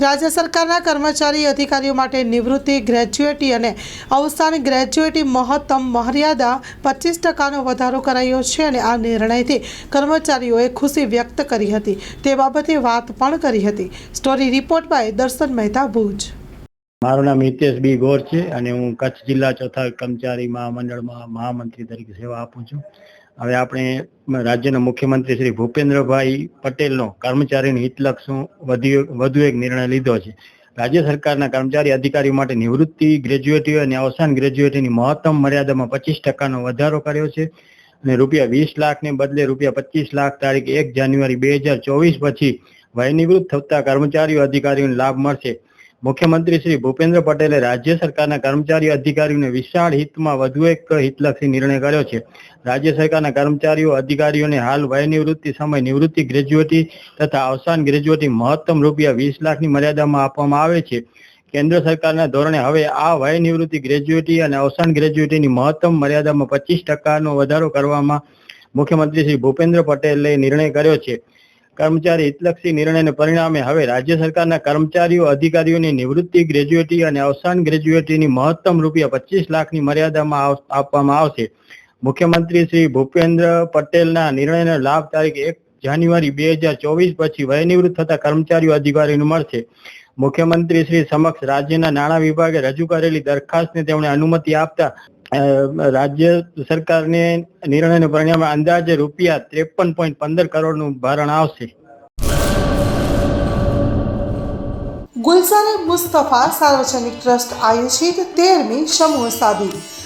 રાજ્ય સરકારના કર્મચારી અધિકારીઓ માટે નિવૃત્તિ ગ્રેજ્યુએટી અને અવસાન ગ્રેજ્યુએટી મહત્તમ મર્યાદા પચીસ ટકાનો વધારો કરાયો છે અને આ નિર્ણયથી કર્મચારીઓએ ખુશી વ્યક્ત કરી હતી. તે બાબતે વાત પણ કરી હતી. સ્ટોરી રિપોર્ટ બાય દર્શન મહેતા ભુજ. મારું નામ હિતેશ બી ગોર છે અને હું કચ્છ જિલ્લા ચોથા કર્મચારી મહામંડળમાં મહામંત્રી તરીકે સેવા આપું છું. હવે આપણે રાજ્યના મુખ્યમંત્રી શ્રી ભૂપેન્દ્રભાઈ પટેલનો કર્મચારીની હિતલક્ષનું વધુ વધુ એક નિર્ણય લીધો છે. રાજ્ય સરકારના કર્મચારી અધિકારીઓ માટે નિવૃત્તિ ગ્રેજ્યુએટી અને અવસાન ગ્રેજ્યુએટીની મહત્તમ મર્યાદામાં પચીસ ટકાનો વધારો કર્યો છે અને રૂપિયા વીસ લાખને બદલે રૂપિયા પચીસ લાખ તારીખ એક જાન્યુઆરી બે હજાર ચોવીસ પછી વયનિવૃત્ત થતા કર્મચારીઓ અધિકારીઓને લાભ મળશે. મુખ્યમંત્રી શ્રી ભૂપેન્દ્ર પટેલે રાજ્ય સરકારના કર્મચારી અધિકારીઓને વિશાળ હિતમાં વધુ એક હિતલક્ષી નિર્ણય કર્યો છે. રાજ્ય સરકારના કર્મચારીઓ, અધિકારીઓને હાલ વયનિવૃત્તિ સમય નિવૃત્તિ ગ્રેજ્યુએટી તથા અવસાન ગ્રેજ્યુએટી મહત્તમ રૂપિયા વીસ લાખની મર્યાદામાં આપવામાં આવે છે. કેન્દ્ર સરકારના ધોરણે હવે આ વય નિવૃત્તિ ગ્રેજ્યુએટી અને અવસાન ગ્રેજ્યુએટીની મહત્તમ મર્યાદામાં પચીસ ટકાનો વધારો કરવામાં મુખ્યમંત્રી શ્રી ભૂપેન્દ્ર પટેલે નિર્ણય કર્યો છે. કર્મચારી હિતલક્ષી નિર્ણયને પરિણામે હવે રાજ્ય સરકારના કર્મચારીઓ, અધિકારીઓની નિવૃત્તિ, ગ્રેજ્યુએટી અને અવસાન ગ્રેજ્યુએટીની મહત્તમ રૂપિયા પચીસ લાખની મર્યાદામાં આપવામાં આવશે. મુખ્યમંત્રી શ્રી ભૂપેન્દ્ર પટેલના નિર્ણયનો લાભ તારીખ એક જાન્યુઆરી બે હજાર ચોવીસ પછી વયનિવૃત્ત થતા કર્મચારીઓ અધિકારીઓને મળશે. મુખ્યમંત્રી શ્રી સમક્ષ રાજ્યના નાણાં વિભાગે રજૂ કરેલી દરખાસ્તને તેમણે અનુમતિ આપતા રાજ્ય સરકારને નિર્ણયને પરિણામે અંદાજે રૂપિયા ત્રેપન પોઈન્ટ પંદર કરોડનું ભારણ આવશે. ગુલસાને મુસ્તફા સાર્વજનિક ટ્રસ્ટ આયોજિત તેરમી સમૂહ સાદી